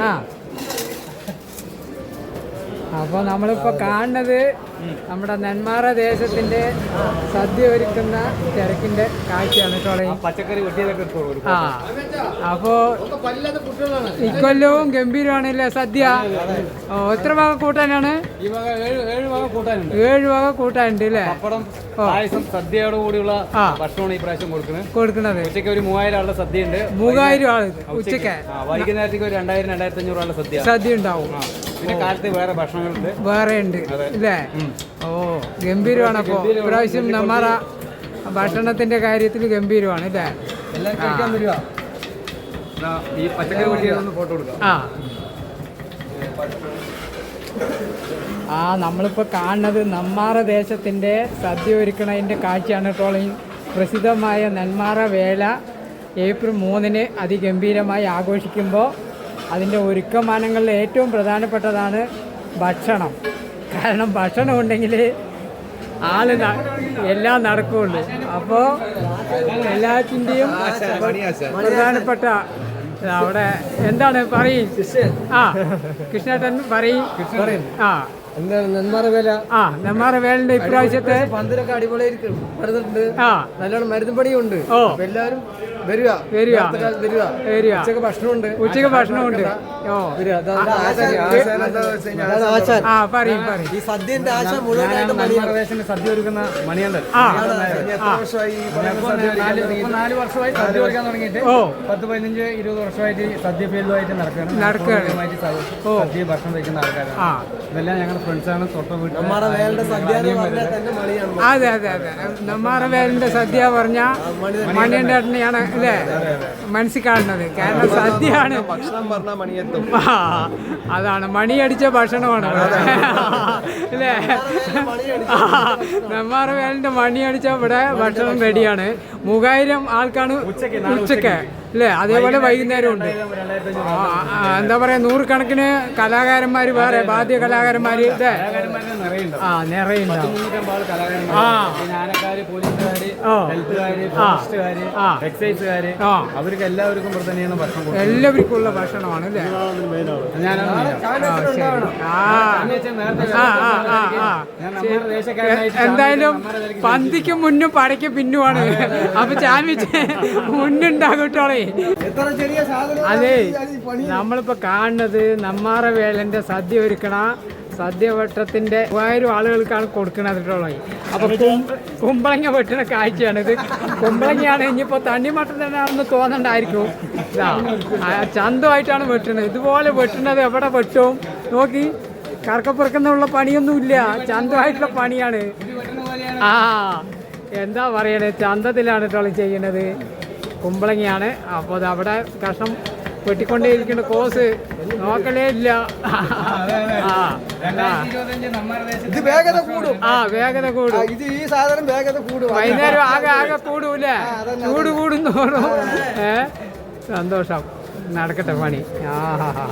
ആ. അപ്പോൾ നമ്മളിപ്പോൾ കാണുന്നത് നമ്മുടെ നെന്മാറ ദേശത്തിന്റെ സദ്യ ഒരുക്കുന്ന തിരക്കിന്റെ കാഴ്ചയാണ് കേട്ടോ പച്ചക്കറി വെട്ടിയതൊക്കെ എടുത്തോളൂ ഒരു ആ അപ്പോ ഇക്കൊല്ലവും ഗംഭീരമാണല്ലേ സദ്യ? എത്ര വക കൂട്ടാനാണ്? ഏഴ് വക കൂട്ടാനുണ്ട്. അല്ലേ? സദ്യയോട് കൂടിയുള്ള. ഭക്ഷണമാണ് ഈ പ്രാവശ്യം കൊടുക്കുന്നത്. കൊടുക്കുന്നത്. ഉച്ചയ്ക്ക് ഒരു മൂവായിരം ആളുടെ സദ്യ ഉണ്ട് മൂവായിരം ആൾ ഉച്ചയ്ക്ക്. വൈകുന്നേരത്തേക്ക് ഒരു രണ്ടായിരം രണ്ടായിരത്തി അഞ്ഞൂറ് ആളുടെ സദ്യ. സദ്യ ഉണ്ടാവും. പിന്നെ കാലത്ത് വേറെ ഭക്ഷണങ്ങളുണ്ട്. വേറെ ഉണ്ട് അല്ലേ ഓ ഗംഭീരമാണ് അപ്പോ. ഇപ്രാവശ്യം നമ്മറ ഭക്ഷണത്തിന്റെ കാര്യത്തിൽ ഗംഭീരമാണ് ദാ, ഈ പച്ചക്കറി ഫോട്ടോ എടുക്കാം ആ. ആ നമ്മളിപ്പോൾ കാണുന്നത് നെന്മാറ ദേശത്തിന്റെ സദ്യ ഒരുക്കണതിന്റെ കാഴ്ചയാണ് കേട്ടോ. പ്രസിദ്ധമായ നെന്മാറ വേല ഏപ്രിൽ മൂന്നിന് അതിഗംഭീരമായി ആഘോഷിക്കുമ്പോൾ അതിന്റെ ഒരുക്കമാനങ്ങളിൽ ഏറ്റവും പ്രധാനപ്പെട്ടതാണ് ഭക്ഷണം. കാരണം ഭക്ഷണം ഉണ്ടെങ്കിൽ ആൾ എല്ലാം നടക്കുള്ളൂ. അപ്പോൾ എല്ലാത്തിന്റെയും പ്രധാനപ്പെട്ട അവിടെ എന്താണ് പറയും? ആ കൃഷ്ണേട്ടൻ പറയും. ആ. എന്താണ് നെന്മാറ വില? ആ നെന്മാറ വേലിന്റെ ഇപ്രാവശ്യത്തെ പന്തിരൊക്കെ അടിപൊളിയായിരിക്കും ആ. നല്ലോണം മരുന്ന് പണിയുണ്ട് ഓ. എല്ലാരും എല്ലാവരും വരിക. വരിക. വരിക. വരിക. ഉച്ചയ്ക്ക് ഭക്ഷണമുണ്ട്. ഉച്ചയ്ക്ക് ഭക്ഷണമുണ്ട്. ഓ. ആ പറയും പറയും. ഈ സദ്യന്റെ ആശ മുഴുവനായിട്ട് സദ്യ ഒരുക്കുന്ന മണിയണ്ടൻ ആ. എത്ര വർഷമായി ഈ പറയുന്ന സദ്യ നാല് വർഷമായി സദ്യ ഒരുക്കാൻ തുടങ്ങിയിട്ട്. ഓ. പത്ത് പതിനഞ്ച് ഇരുപത് വർഷമായിട്ട് സദ്യ ഫീൽഡുമായിട്ട് നടക്കുകയാണ്. സദ്യ ഭക്ഷണം കഴിക്കുന്ന ആൾക്കാരാണ്. ഇതെല്ലാം ഞങ്ങളുടെ ഫ്രണ്ട്സാണ് തൊട്ട വീട്ടിൽ അതെ അതെ അതെ. നമ്മുടെ വേലിന്റെ സദ്യ പറഞ്ഞ മണിയന്റെ ഏട്ടനെയാണ് അല്ലേ മനസ്സിൽ കാണുന്നത്. കാരണം സദ്യയാണ്. ഭക്ഷണം പറഞ്ഞാൽ മണിയെത്തും. ആ, അതാണ്. മണിയടിച്ച ഭക്ഷണമാണ്. അല്ലേ? നെന്മാറ വേലിന്റെ മണിയടിച്ച ഇവിടെ ഭക്ഷണം റെഡിയാണ്. മൂവായിരം ആൾക്കാണ് ഉച്ചയ്ക്ക് അല്ലേ അതേപോലെ വൈകുന്നേരം ഉണ്ട്. എന്താ പറയാ നൂറുകണക്കിന് കലാകാരന്മാർ വേറെ ബാധ്യ ആ നിറയുണ്ടാവും കലാകാരന്മാർ ആ. ഫോറസ്റ്റുകാര് ആ. അവർക്ക് എല്ലാവർക്കും ഉള്ള ഭക്ഷണമാണ് അല്ലേ എന്തായാലും പന്തിക്ക് മുന്നും പടയ്ക്ക് പിന്നുമാണ്. അപ്പൊ ചാൻവിച്ച് മുന്നുണ്ടാകട്ടോളെ അതെ നമ്മളിപ്പോ കാണുന്നത് നമ്മാറ വേലന്റെ സദ്യ ഒരുക്കണ സദ്യ വട്ടത്തിന്റെ മൂവായിരം ആളുകൾക്കാണ് കൊടുക്കുന്നത് കേട്ടോ അപ്പൊ കുമ്പളങ്ങ വെട്ടണ കാഴ്ചയാണ് ഇത് കുമ്പളങ്ങയാണ് ഇനിയിപ്പോ തണ്ണിമട്ടം തന്നെയാണെന്ന് തോന്നണ്ടായിരിക്കും. ഇതാ ചന്തമായിട്ടാണ് വെട്ടുന്നത് ഇതുപോലെ വെട്ടുന്നത് എവിടെ വെട്ടും? നോക്കി കറക്കപ്പുറക്കുന്നുള്ള പണിയൊന്നുമില്ല. ചന്തമായിട്ടുള്ള പണിയാണ്. ആ എന്താ പറയണേ? ചന്തത്തിലാണ് കേട്ടോ ചെയ്യണത്. കുമ്പളങ്ങയാണ്. അപ്പോൾ അത് അവിടെ കഷ്ണം വെട്ടിക്കൊണ്ടേയിരിക്കുന്ന. കോസ് നോക്കലേ ഇല്ല. ഇത് വേഗത കൂടും. ആ വേഗത കൂടും. ഇത് ഈ സാധനം വേഗത കൂടും. വൈകുന്നേരം ആകെ ആകെ കൂടൂല്ലേ ചൂട് കൂടുന്നോറും ഏ? സന്തോഷം. നടക്കട്ടെ പണി. ആ ഹാ ഹാ.